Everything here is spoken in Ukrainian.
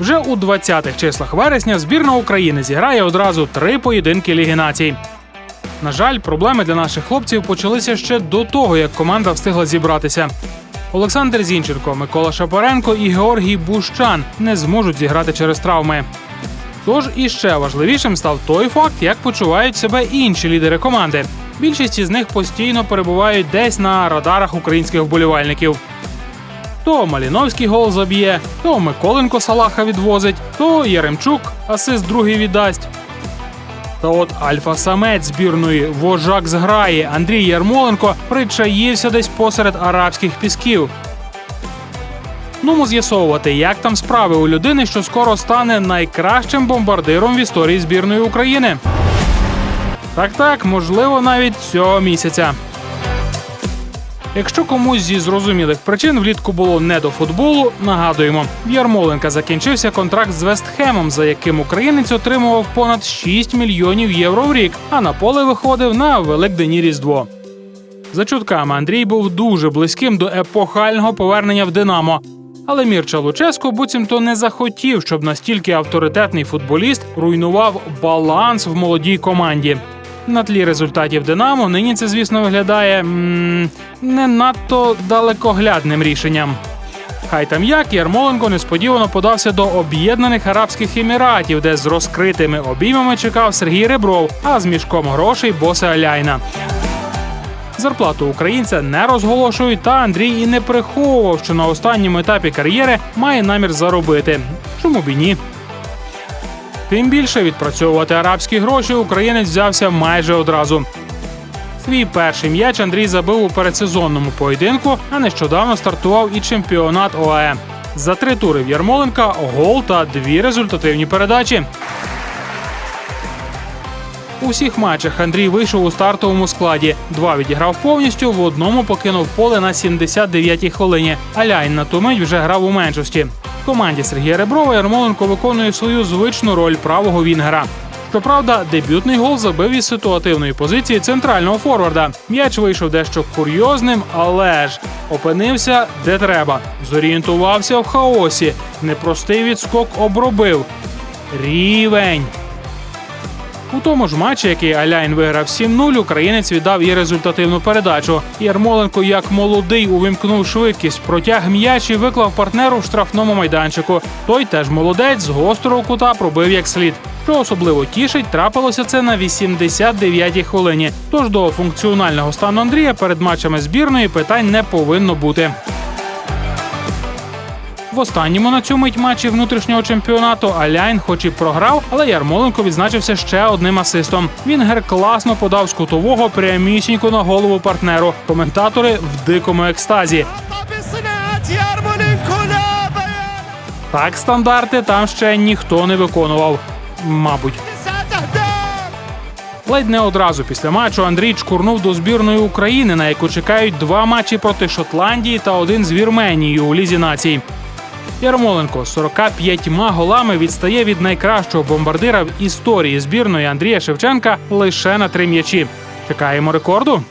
Вже у 20-х числах вересня збірна України зіграє одразу три поєдинки Ліги націй. На жаль, проблеми для наших хлопців почалися ще до того, як команда встигла зібратися. Олександр Зінченко, Микола Шапаренко і Георгій Бущан не зможуть зіграти через травми. Тож і ще важливішим став той факт, як почувають себе інші лідери команди. Більшість із них постійно перебувають десь на радарах українських вболівальників. То Маліновський гол заб'є, то Миколенко Салаха відвозить, то Яремчук асист другий віддасть. Та от альфа-самець збірної вожак зграї Андрій Ярмоленко причаївся десь посеред арабських пісків. Ну, з'ясовувати, як там справи у людини, що скоро стане найкращим бомбардиром в історії збірної України. Так, так, можливо, навіть цього місяця. Якщо комусь зі зрозумілих причин влітку було не до футболу, нагадуємо, в Ярмоленка закінчився контракт з Вестхемом, за яким українець отримував понад 6 мільйонів євро в рік, а на поле виходив на Великдені Різдво. За чутками Андрій був дуже близьким до епохального повернення в Динамо. Але Мірча Луческо буцімто не захотів, щоб настільки авторитетний футболіст руйнував баланс в молодій команді. На тлі результатів Динамо нині це, звісно, виглядає м- не надто далекоглядним рішенням. Хай там як Ярмоленко несподівано подався до Об'єднаних Арабських Еміратів, де з розкритими обіймами чекав Сергій Ребров, а з мішком грошей боса Аляйна. Зарплату українця не розголошують, та Андрій і не приховував, що на останньому етапі кар'єри має намір заробити. Чому б і ні? Тим більше відпрацьовувати арабські гроші українець взявся майже одразу. Свій перший м'яч Андрій забив у передсезонному поєдинку, а нещодавно стартував і чемпіонат ОАЕ. За три тури в Ярмоленка гол та дві результативні передачі. У всіх матчах Андрій вийшов у стартовому складі. Два відіграв повністю, в одному покинув поле на 79-й хвилині. А Ляйн на ту мить вже грав у меншості. Команді Сергія Реброва Ярмоленко виконує свою звичну роль правого вінгера. Щоправда, дебютний гол забив із ситуативної позиції центрального форварда. М'яч вийшов дещо курйозним, але ж опинився де треба. Зорієнтувався в хаосі. Непростий відскок обробив. Рівень. У тому ж матчі, який Аляйн виграв 7-0, українець віддав і результативну передачу. Ярмоленко, як молодий, увімкнув швидкість, протяг м'яч і виклав партнеру в штрафному майданчику. Той теж молодець з гострого кута пробив як слід. Що особливо тішить, трапилося це на 89-й хвилині. Тож до функціонального стану Андрія перед матчами збірної питань не повинно бути. В останньому на цю мить матчі внутрішнього чемпіонату Аляйн, хоч і програв, але Ярмоленко відзначився ще одним асистом. Він гер класно подав з кутового прямісінько на голову партнеру. Коментатори в дикому екстазі. Так, стандарти там ще ніхто не виконував. Мабуть. Ледь не одразу після матчу Андрій чкурнув до збірної України, на яку чекають два матчі проти Шотландії та один з Вірменією у лізі націй. Ярмоленко з 45 голами відстає від найкращого бомбардира в історії збірної Андрія Шевченка лише на три м'ячі. Чекаємо рекорду.